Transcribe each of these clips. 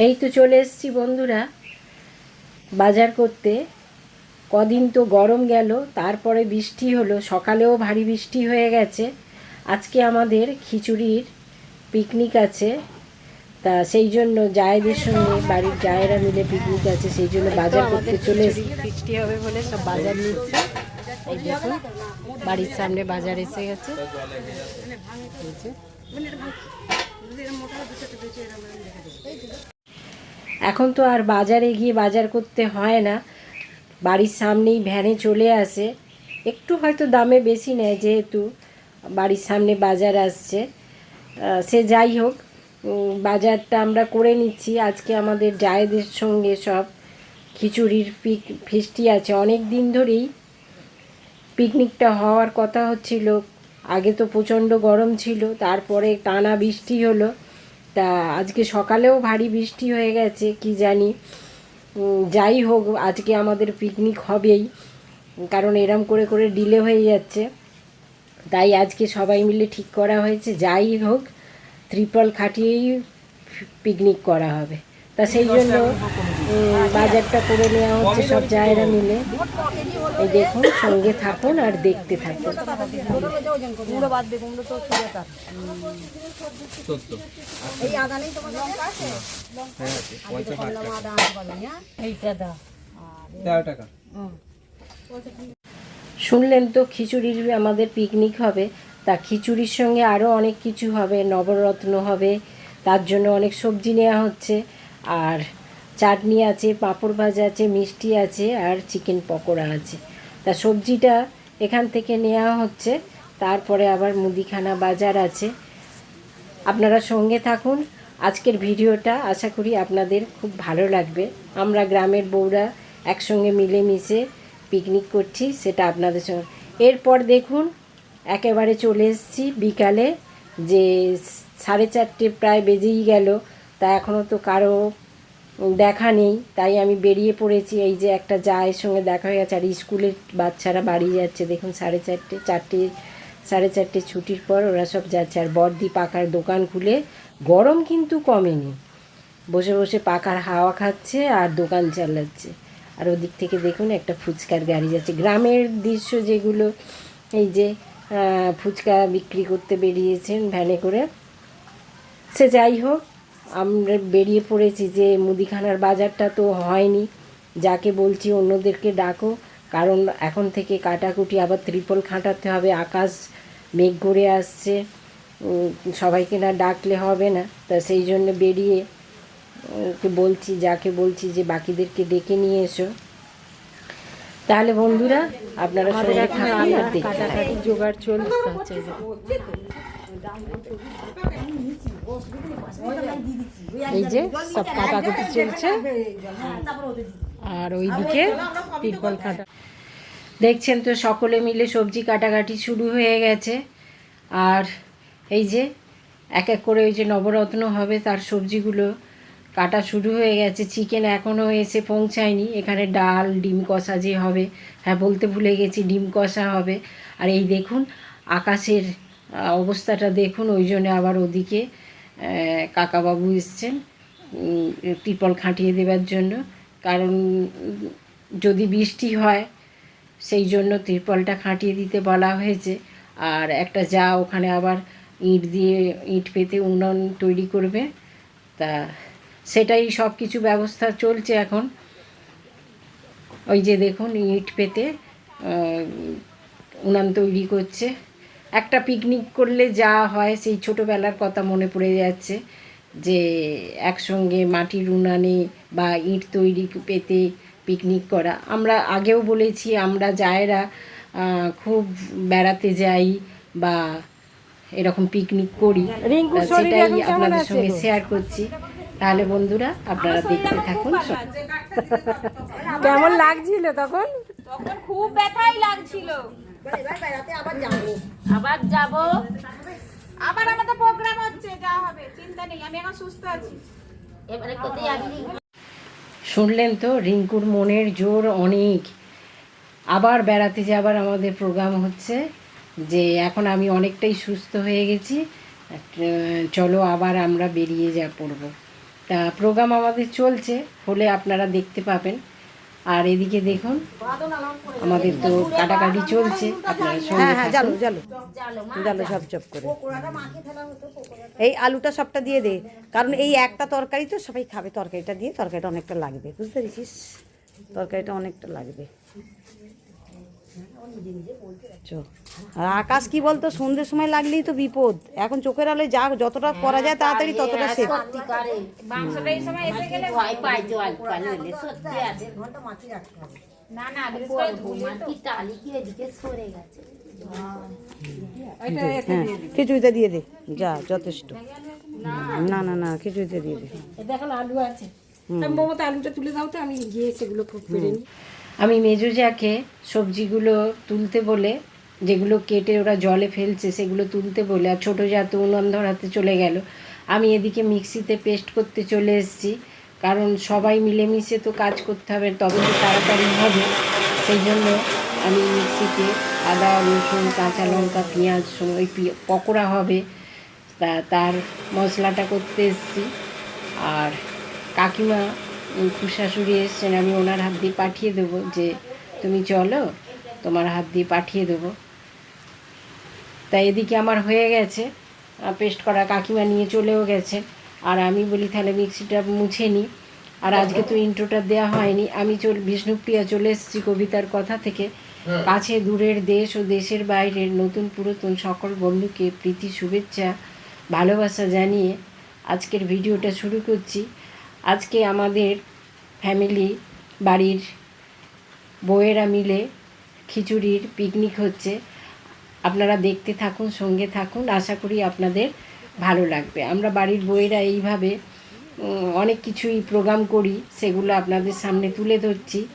এই তো চলে এসেছি বন্ধুরা বাজার করতে কদিন তো গরম গেল তারপরে বৃষ্টি হলো সকালেও ভারী বৃষ্টি হয়ে গেছে আজকে আমাদের খিচুড়ির পিকনিক আছে তা সেই জন্য জায়েদের সঙ্গে বাড়ির জায়েরা মিলে পিকনিক আছে সেই জন্য বাজার করতে চলে এসেছি বৃষ্টি হবে বলে সব বাজার নিচ্ছে এই দেখুন বাড়ির সামনে বাজার এসে গেছে যে। এখন তো আর বাজারে গিয়ে বাজার করতে হয় না। বাড়ির সামনেই ভ্যানে চলে আসে। একটু হয়তো দামে বেশি নেয় যেহেতু বাড়ির সামনে বাজার আসছে। সে যাই হোক বাজারটা আমরা করে নিচ্ছি। আজকে আমাদের জায়েদের সঙ্গে সব খিচুড়ির পিক ফিস্টি আছে। অনেক দিন ধরেই পিকনিকটা হওয়ার কথা হচ্ছিল। আগে তো প্রচণ্ড গরম ছিল, তারপরে টানা বৃষ্টি হলো। তা আজকে সকালেও ভারী বৃষ্টি হয়ে গেছে কি জানি। যাই হোক আজকে আমাদের পিকনিক হবেই কারণ এরম করে করে ডিলে হয়ে যাচ্ছে। তাই আজকে সবাই মিলে ঠিক করা হয়েছে যাই হোক ত্রিপল খাটিয়েই পিকনিক করা হবে। তা সেই জন্য বাজারটা করে নেওয়া হচ্ছে সব জায়গা মিলে। এই দেখুন, সঙ্গে থাকুন আর দেখতে থাকুন। শুনলেন তো, খিচুড়ির আমাদের পিকনিক হবে। তা খিচুড়ির সঙ্গে আরও অনেক কিছু হবে, নবরত্ন হবে, তার জন্য অনেক সবজি নেওয়া হচ্ছে। আর চাটনি আছে, পাঁপড় ভাজা আছে, মিষ্টি আছে আর চিকেন পকোড়া আছে। তা সবজিটা এখান থেকে নেওয়া হচ্ছে, তারপরে আবার মুদিখানা বাজার আছে। আপনারা সঙ্গে থাকুন, আজকের ভিডিওটা আশা করি আপনাদের খুব ভালো লাগবে। আমরা গ্রামের বউরা একসঙ্গে মিলেমিশে পিকনিক করছি, সেটা আপনাদের সঙ্গে। এরপর দেখুন, একেবারে চলে এসেছি বিকালে, যে সাড়ে চারটে প্রায় বেজেই গেল। তা এখনও তো কারও দেখা নেই, তাই আমি বেরিয়ে পড়েছি। এই যে একটা জায়ের সঙ্গে দেখা হয়ে গেছে, আর স্কুলের বাচ্চারা বাড়ি যাচ্ছে। দেখুন, সাড়ে চারটে চারটে, সাড়ে চারটে ছুটির পর ওরা সব যাচ্ছে। আর বর্দি পাকার দোকান খুলে গরম কিন্তু কমেনি। বসে বসে পাকার হাওয়া খাচ্ছে আর দোকান চালাচ্ছে। আর ওদিক থেকে দেখুন, একটা ফুচকার গাড়ি যাচ্ছে। গ্রামের দৃশ্য যেগুলো, এই যে ফুচকা বিক্রি করতে বেরিয়েছেন ভ্যানে করে, সে যাই হোক আমরা বেরিয়ে পড়েছি যে মুদিখানার বাজারটা তো হয়নি। যাকে বলছি অন্যদেরকে ডাকো কারণ এখন থেকে কাটাকুটি আবার ত্রিপল খাটাতে হবে আকাশ মেঘ করে আসছে। সবাইকে না ডাকলে হবে না। তা সেই জন্য বেরিয়ে বলছি যাকে বলছি যে বাকিদেরকে ডেকে নিয়ে এসো। তাহলে বন্ধুরা আপনারা সঙ্গে থাকুন আর দেখতে জোগাড় চলছে এই যে সব কাটাকুটি চলছে। আর ওইদিকে তিরপল কাটা। দেখছেন তো সকলে মিলে সবজি কাটাকাটি শুরু হয়ে গেছে। আর এই যে এক এক করে ওই যে নবরত্ন হবে, তার সবজিগুলো কাটা শুরু হয়ে গেছে। চিকেন এখনও এসে পৌঁছায়নি। এখানে ডাল, ডিম কষা যে হবে হ্যাঁ বলতে ভুলে গেছি, ডিম কষা হবে। আর এই দেখুন, আকাশের অবস্থাটা দেখুন, ওই জন্য আবার ওদিকে কাকাবাবু এসছেন ত্রিপল খাটিয়ে দেওয়ার জন্য। কারণ, যদি বৃষ্টি হয়, সেই জন্য ত্রিপলটা খাটিয়ে দিতে বলা হয়েছে। আর একটা যা ওখানে আবার ইট দিয়ে, ইট পেতে উনুন তৈরি করবে, তা সেটাই সব কিছু ব্যবস্থা চলছে এখন। ওই যে দেখুন, ইট পেতে উনান তৈরি করছে। একটা পিকনিক করলে যা হয় সেই ছোটোবেলার কথা মনে পড়ে যাচ্ছে যে একসঙ্গে মাটির উনানে বা ইট তৈরি পেতে পিকনিক করা। আমরা আগেও বলেছি আমরা যায়েরা খুব বেড়াতে যাই বা এরকম পিকনিক করি। সেটাই আপনাদের সঙ্গে শেয়ার করছি। তাহলে বন্ধুরা আপনারা দেখতে থাকুন। কেমন লাগছিল তখন? তখন খুব ব্যথাই লাগছিল। আবার যাব। আবার আমাদের প্রোগ্রাম হচ্ছে যা হবে চিন্তা নেই আমি এখন সুস্থ আছি। এবারে কোথায় যাবি? শুনলেন তো রিঙ্কুর মনের জোর অনেক। আবার বেড়াতে যাবার আমাদের প্রোগ্রাম হচ্ছে যে এখন আমি অনেকটাই সুস্থ হয়ে গেছি। চলো আবার আমরা বেরিয়ে যা পড়ব। তা প্রোগ্রাম আমাদের চলছে হলে আপনারা দেখতে পাবেন। আর এদিকে দেখুন আমাদের তো কাটাকাটি চলছে আপনারা হ্যাঁ হ্যাঁ থাকুন। জালো জালো জালো সব চপ করে এই আলুটা সবটা দিয়ে দে কারণ এই একটা তরকারি তো সবাই খাবে তরকারিটা দিয়ে তরকারিটা অনেকটা লাগবে বুঝতে পেরেছিস তরকারিটা অনেকটা লাগবে। আর আকাশ কি বলতো সন্ধ্যের সময় লাগলেই তো বিপদ। এখন চোখের আলোয় যা যতটা করা যায় তাড়াতাড়ি ততটা সরে গেছে। হ্যাঁ খিচুড়িতে দিয়ে দে যা যথেষ্ট। না না না খিচুড়িতে দিয়ে দে। এ আলু আছে। আমি মমতা আলুটা তুলে দাও তো আমি গিয়ে সেগুলো পেরে নিই। আমি মেজোজাকে সবজিগুলো তুলতে বলে, যেগুলো কেটে ওরা জলে ফেলছে, সেগুলো তুলতে বলে, আর ছোটো জাত উনুন ধরাতে চলে গেল, আমি এদিকে মিক্সিতে পেস্ট করতে চলে এসেছি। কারণ সবাই মিলেমিশে তো কাজ করতে হবে, তবে তো তাড়াতাড়ি হবে। সেই জন্য আমি মিক্সিতে আদা, রসুন, কাঁচা লঙ্কা, পেঁয়াজ ওই পকোড়া হবে, তা তার মশলাটা করতে এসেছি। আর কাকিমা উম, খুশাশুড়ি এসছেন আমি ওনার হাত দিয়ে পাঠিয়ে দেবো যে তুমি চলো তোমার হাত দিয়ে পাঠিয়ে দেবো। তাই এদিকে আমার হয়ে গেছে পেস্ট করা কাকিমা নিয়ে চলেও গেছে। আর আমি বলি তাহলে মিক্সিটা মুছে নিই আর আজকে তো ইন্ট্রোটা দেওয়া হয়নি। আমি চল বিষ্ণুপ্রিয়া চলে এসেছি কবিতার কথা থেকে। কাছে দূরের দেশ ও দেশের বাইরের নতুন পুরাতন সকল বন্ধুকে প্রীতি শুভেচ্ছা ভালোবাসা জানিয়ে আজকের ভিডিওটা শুরু করছি। আজকে আমাদের ফ্যামিলি বাড়ির বউয়েরা মিলে খিচুড়ির পিকনিক হচ্ছে। আপনারা দেখতে থাকুন, সঙ্গে থাকুন। আশা করি আপনাদের ভালো লাগবে। আমরা বাড়ির বউয়েরা এইভাবে অনেক কিছুই প্রোগ্রাম করি, সেগুলো আপনাদের সামনে তুলে ধরছি।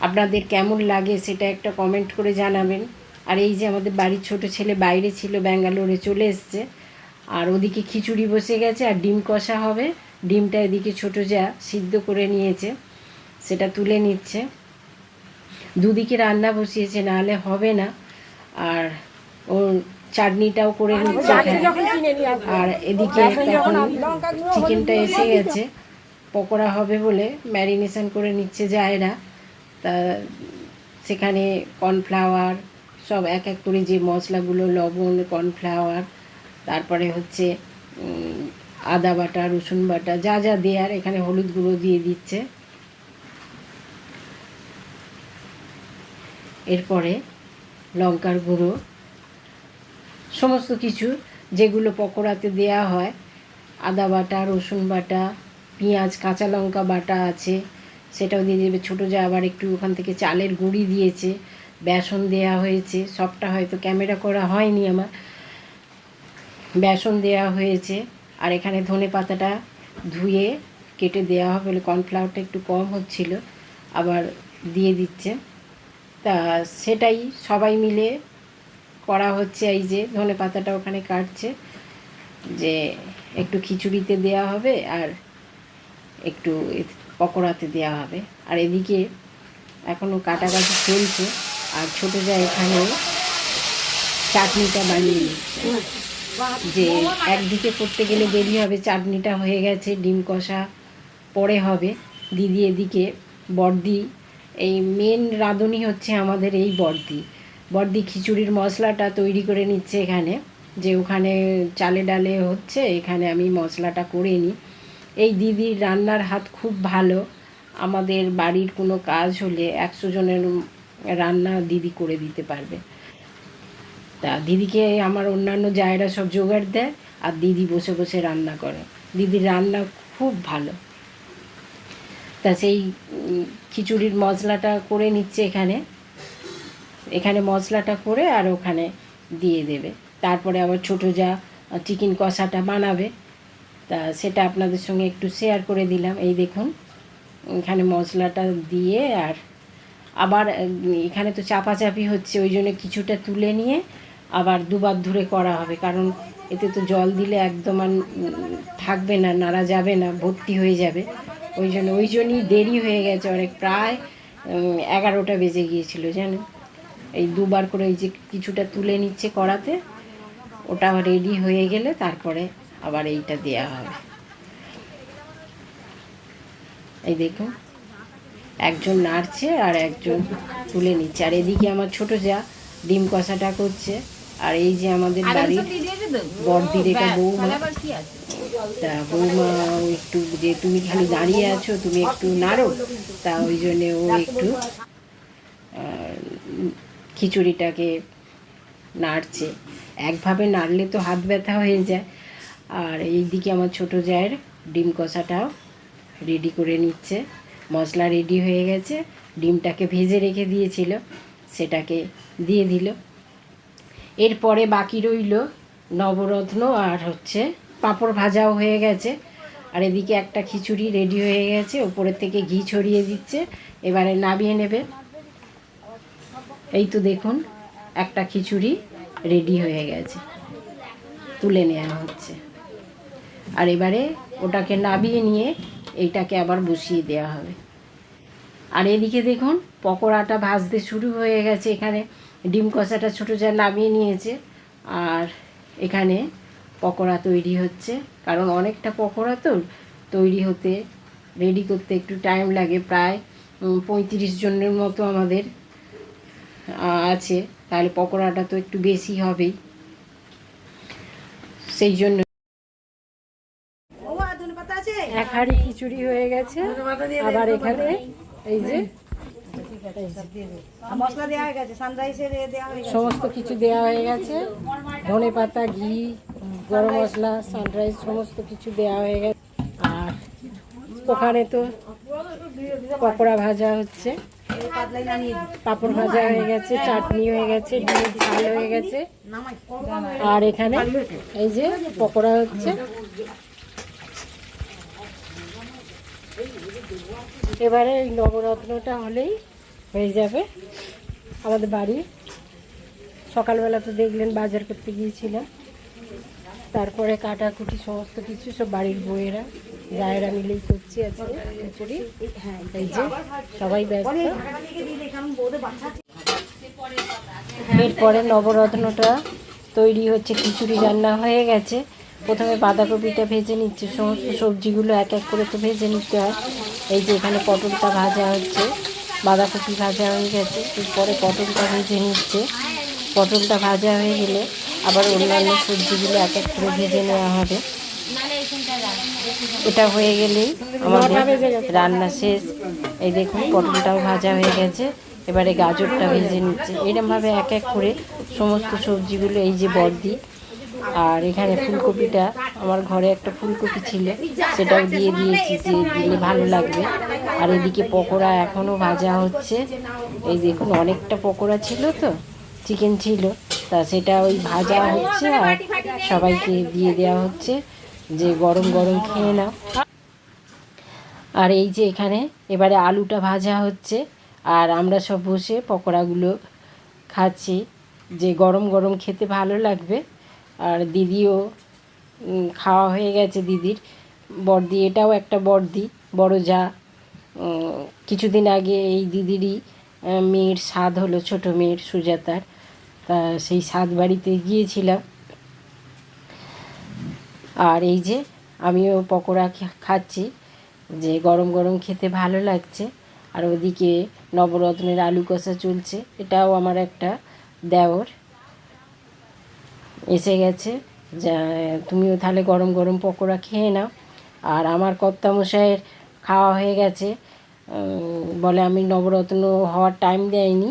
আপনাদের কেমন লাগে সেটা একটা কমেন্ট করে জানাবেন। আর এই যে আমাদের বাড়ির ছোট ছেলে বাইরে ছিল, ব্যাঙ্গালোরে চলে এসছে। আর ওদিকে খিচুড়ি বসে গেছে, আর ডিম কষা হবে। ডিমটা এদিকে ছোট যা সিদ্ধ করে নিয়েছে সেটা তুলে নিচ্ছে। দুদিকে রান্না বসিয়েছে নাহলে হবে না। আর ও চাটনিটাও করে নিচ্ছে। আর এদিকে এখন চিকেনটা এসে গেছে। পকোড়া হবে বলে ম্যারিনেশন করে নিচ্ছে জায়রা তা সেখানে কর্নফ্লাওয়ার সব এক এক করে যে মশলাগুলো লবণ কর্নফ্লাওয়ার তারপরে হচ্ছে আদা বাটা, রসুন বাটা, যা যা দেয়ার এখানে হলুদ গুঁড়ো দিয়ে দিচ্ছে। এরপরে লঙ্কার গুঁড়ো, সমস্ত কিছু যেগুলো পকোড়াতে দেয়া হয়, আদা বাটা, রসুন বাটা, পেঁয়াজ, কাঁচা লঙ্কা বাটা আছে, সেটাও দিয়ে দেবে। ছোটো যা আবার একটু ওখান থেকে চালের গুঁড়ি দিয়েছে, বেসন দেয়া হয়েছে, সবটা হয়তো ক্যামেরা করা হয়নি আমার। বেসন দেয়া হয়েছে। আর এখানে ধনে পাতাটা ধুয়ে কেটে দেওয়া হবে, বলে কর্নফ্লাওয়ারটা একটু কম হচ্ছিল, আবার দিয়ে দিচ্ছে। তা সেটাই সবাই মিলে করা হচ্ছে এই যে ধনে পাতাটা ওখানে কাটছে, যে একটু খিচুড়িতে দেয়া হবে আর একটু পকোড়াতে দেওয়া হবে। আর এদিকে এখনও কাটাকাটি চলছে, আর ছোটো যা এখানে চাটনিটা বানিয়ে নিচ্ছে যে একদিকে করতে গেলে দেরি হবে, চাটনিটা হয়ে গেছে, ডিম কষা পরে হবে। দিদি এদিকে, বর্দি, এই মেন রাঁধুনি হচ্ছে আমাদের এই বর্দি। বর্দি খিচুড়ির মশলাটা তৈরি করে নিচ্ছে এখানে, যে ওখানে চালে ডালে হচ্ছে, এখানে আমি মশলাটা করে নিই। এই দিদির রান্নার হাত খুব ভালো, আমাদের বাড়ির কোনো কাজ হলে একশো জনের রান্না দিদি করে দিতে পারবে। তা দিদিকে আমার অন্যান্য জায়গা সব জোগাড় দেয় আর দিদি বসে বসে রান্না করে। দিদির রান্না খুব ভালো। তা সেই খিচুড়ির মশলাটা করে নিচ্ছে এখানে। এখানে মশলাটা করে আর ওখানে দিয়ে দেবে। তারপরে আবার ছোটো যা চিকেন কষাটা বানাবে। তা সেটা আপনাদের সঙ্গে একটু শেয়ার করে দিলাম। এই দেখুন, এখানে মশলাটা দিয়ে আর আবার এখানে তো চাপাচাপি হচ্ছে, ওই জন্য কিছুটা তুলে নিয়ে আবার দুবার ধরে করা হবে, কারণ এতে তো জল দিলে একদম আর থাকবে না, নাড়া যাবে না, ভর্তি হয়ে যাবে। ওই জন্য, ওই জন্যই দেরি হয়ে গেছে অনেক, প্রায় এগারোটা বেজে গিয়েছিল, জানেন? এই দুবার করে এই যে কিছুটা তুলে নিচ্ছে কড়াতে, ওটা রেডি হয়ে গেলে তারপরে আবার এইটা দেয়া হবে। এই দেখুন, একজন নাড়ছে আর একজন তুলে নিচ্ছে। আর এদিকে আমার ছোট যা ডিম কষাটা করছে আর এই যে আমাদের বাড়ির বড়দির এটা বৌমা। তা বৌমা একটু যে তুমি খালি দাঁড়িয়ে আছো তুমি একটু নাড়ো। তা ওই জন্যে ও একটু খিচুড়িটাকে নাড়ছে। একভাবে নাড়লে তো হাত ব্যথা হয়ে যায়। আর এইদিকে আমার ছোট জায়ের ডিম কষাটাও রেডি করে নিচ্ছে। মশলা রেডি হয়ে গেছে। ডিমটাকে ভেজে রেখে দিয়েছিল। সেটাকে দিয়ে দিল। এরপরে বাকি রইল নবরত্ন আর হচ্ছে পাঁপড় ভাজাও হয়ে গেছে। আর এদিকে একটা খিচুড়ি রেডি হয়ে গেছে ওপরের থেকে ঘি ছড়িয়ে দিচ্ছে, এবারে নামিয়ে নেবে। এই তো দেখুন, একটা খিচুড়ি রেডি হয়ে গেছে, তুলে নেওয়া হচ্ছে। আর এবারে ওটাকে নাবিয়ে নিয়ে এইটাকে আবার বসিয়ে দেওয়া হবে। আর এদিকে দেখুন, পকোড়াটা ভাজতে শুরু হয়ে গেছে এখানে। ডিম কষাটা ছোটো যা নামিয়ে নিয়েছে। আর এখানে পকোড়া তৈরি হচ্ছে। কারণ অনেকটা পকোড়া তো তৈরি হতে রেডি করতে একটু টাইম লাগে। প্রায় পঁয়ত্রিশ জনের মতো আমাদের আছে। তাহলে পকোড়াটা তো একটু বেশি হবেই। সেই জন্য এক হাঁড়ি খিচুড়ি হয়ে গেছে। আবার এখানে এই যে সমস্ত কিছু দেওয়া হয়ে গেছে। ধনে পাতা ঘি গরম মশলা সানরাইজ সমস্ত কিছু দেওয়া হয়ে গেছে। আর ওখানে তো পকোড়া ভাজা হচ্ছে। পাঁপড় ভাজা হয়ে গেছে চাটনি হয়ে গেছে ডিমের ঝাল হয়ে গেছে। আর এখানে এই যে পকোড়া হচ্ছে। এবারে এই নবরত্নটা হলেই হয়ে যাবে। আমাদের বাড়ি। সকালবেলা তো দেখলেন বাজার করতে গিয়েছিলাম। তারপরে কাটাকুটি সমস্ত কিছু সব বাড়ির বউয়েরা গায়েরা মিলেই করছি আজকে খিচুড়ি। এই যে, সবাই ব্যস্ত। এরপরে নবরত্নটা তৈরি হচ্ছে, খিচুড়ি রান্না হয়ে গেছে। প্রথমে বাঁধাকপিটা ভেজে নিচ্ছে, সমস্ত সবজিগুলো এক এক করে তো ভেজে নিতে হয়। এই যে এখানে পটলটা ভাজা হচ্ছে। বাঁধাকপি ভাজা হয়ে গেছে। এরপরে পটলটা ভেজে নিচ্ছে। পটলটা ভাজা হয়ে গেলে আবার অন্যান্য সবজিগুলো এক এক করে ভেজে নেওয়া হবে। এটা হয়ে গেলেই আমাদের রান্না শেষ। এই দেখুন, পটলটাও ভাজা হয়ে গেছে। এবারে গাজরটা ভেজে নিচ্ছে। এরমভাবে এক এক করে সমস্ত সবজিগুলো এই যে বর্দি আর এখানে ফুলকপিটা আমার ঘরে একটা ফুলকপি ছিল, সেটাও দিয়ে দিয়েছি যে দিলে ভালো লাগবে। আর এদিকে পকোড়া এখনও ভাজা হচ্ছে। এই দেখুন, অনেকটা পকোড়া ছিল তো, চিকেন ছিল। তা সেটা ওই ভাজা হচ্ছে আর সবাইকে দিয়ে দেওয়া হচ্ছে যে গরম গরম খেয়ে নাও। আর এই যে এখানে এবারে আলুটা ভাজা হচ্ছে, আর আমরা সব বসে পকোড়াগুলো খাচ্ছি। যে গরম গরম খেতে ভালো লাগবে। আর দিদিও খাওয়া হয়ে গেছে দিদির। বড়দি, এটাও একটা বড়দি, বড় যা। কিছুদিন আগে এই দিদিরই মেয়ের স্বাদ হলো, ছোট মেয়ের সুজাতার। তা সেই স্বাদ বাড়িতে গিয়েছিলাম। আর এই যে, আমিও পকোড়া খাচ্ছি। যে গরম গরম খেতে ভালো লাগছে। আর ওদিকে নবরত্নের আলু কষা চলছে। এটাও আমার একটা দেওর। এসে গেছে, যা, তুমিও তাহলে গরম গরম পকোড়া খেয়ে নাও। আর আমার কর্তামশাইয়ের খাওয়া হয়ে গেছে। বলে আমি নবরত্ন হওয়ার টাইম দেয়নি।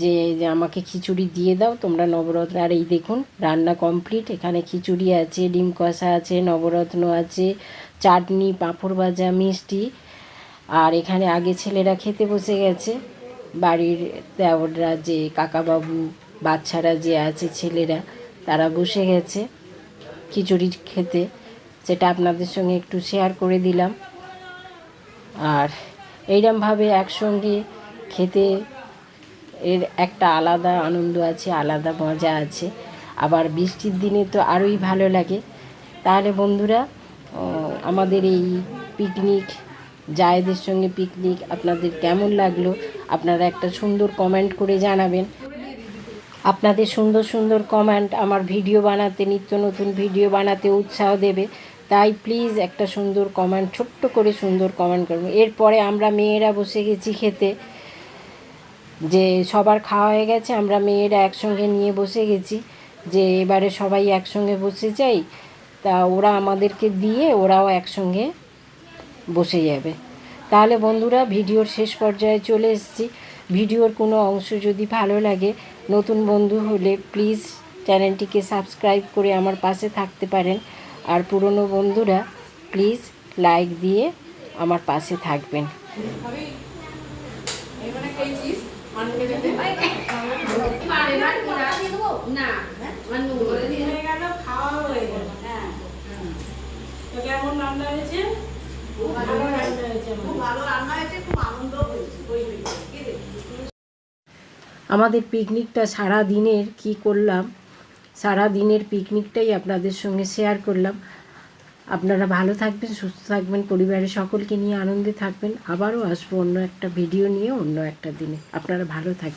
যে যে, আমাকে খিচুড়ি দিয়ে দাও, তোমরা নবরত্ন, আর এই দেখুন, রান্না কমপ্লিট এখানে খিচুড়ি আছে, ডিম কষা আছে, নবরত্ন আছে, চাটনি, পাঁপড় ভাজা, মিষ্টি। আর এখানে আগে ছেলেরা খেতে বসে গেছে। বাড়ির দেওররা যে, কাকাবাবু, বাচ্চারা যে আছে ছেলেরা তারা বসে গেছে খিচুড়ি খেতে সেটা আপনাদের সঙ্গে একটু শেয়ার করে দিলাম। আর এইরমভাবে একসঙ্গে খেতে এর একটা আলাদা আনন্দ আছে, আলাদা মজা আছে। আবার বৃষ্টির দিনে তো আরোই ভালো লাগে। তাহলে বন্ধুরা আমাদের এই পিকনিক জায়েদের সঙ্গে পিকনিক আপনাদের কেমন লাগল? আপনারা একটা সুন্দর কমেন্ট করে জানাবেন। আপনাদের সুন্দর সুন্দর কমেন্ট আমার ভিডিও বানাতে, নিত্য নতুন ভিডিও বানাতে উৎসাহ দেবে। তাই প্লিজ একটা সুন্দর কমেন্ট ছোট্ট করে সুন্দর কমেন্ট করবেন এরপরে আমরা মেয়েরা বসে গেছি খেতে। যে সবার খাওয়া হয়ে গেছে, আমরা মেয়েরা একসঙ্গে নিয়ে বসে গেছি। যে এবারে সবাই একসঙ্গে বসে যাই, তা ওরা আমাদেরকে দিয়ে ওরাও একসঙ্গে বসে যাবে। তাহলে বন্ধুরা, ভিডিওর শেষ পর্যায়ে চলে এসেছি। ভিডিওর কোনো অংশ যদি ভালো লাগে নতুন বন্ধু হলে প্লিজ চ্যানেলটিকে সাবস্ক্রাইব করে আমার পাশে থাকতে পারেন। আর পুরনো বন্ধুরা প্লিজ লাইক দিয়ে আমার পাশে থাকবেন। আমাদের পিকনিকটা সারা দিনের কি করলাম? সারা দিনের পিকনিকটাই আপনাদের সঙ্গে শেয়ার করলাম। আপনারা ভালো থাকবেন, সুস্থ থাকবেন, পরিবারের সকলকে নিয়ে আনন্দে থাকবেন। আবারও আসব অন্য একটা ভিডিও নিয়ে অন্য একটা দিনে। আপনারা ভালো থাকবেন।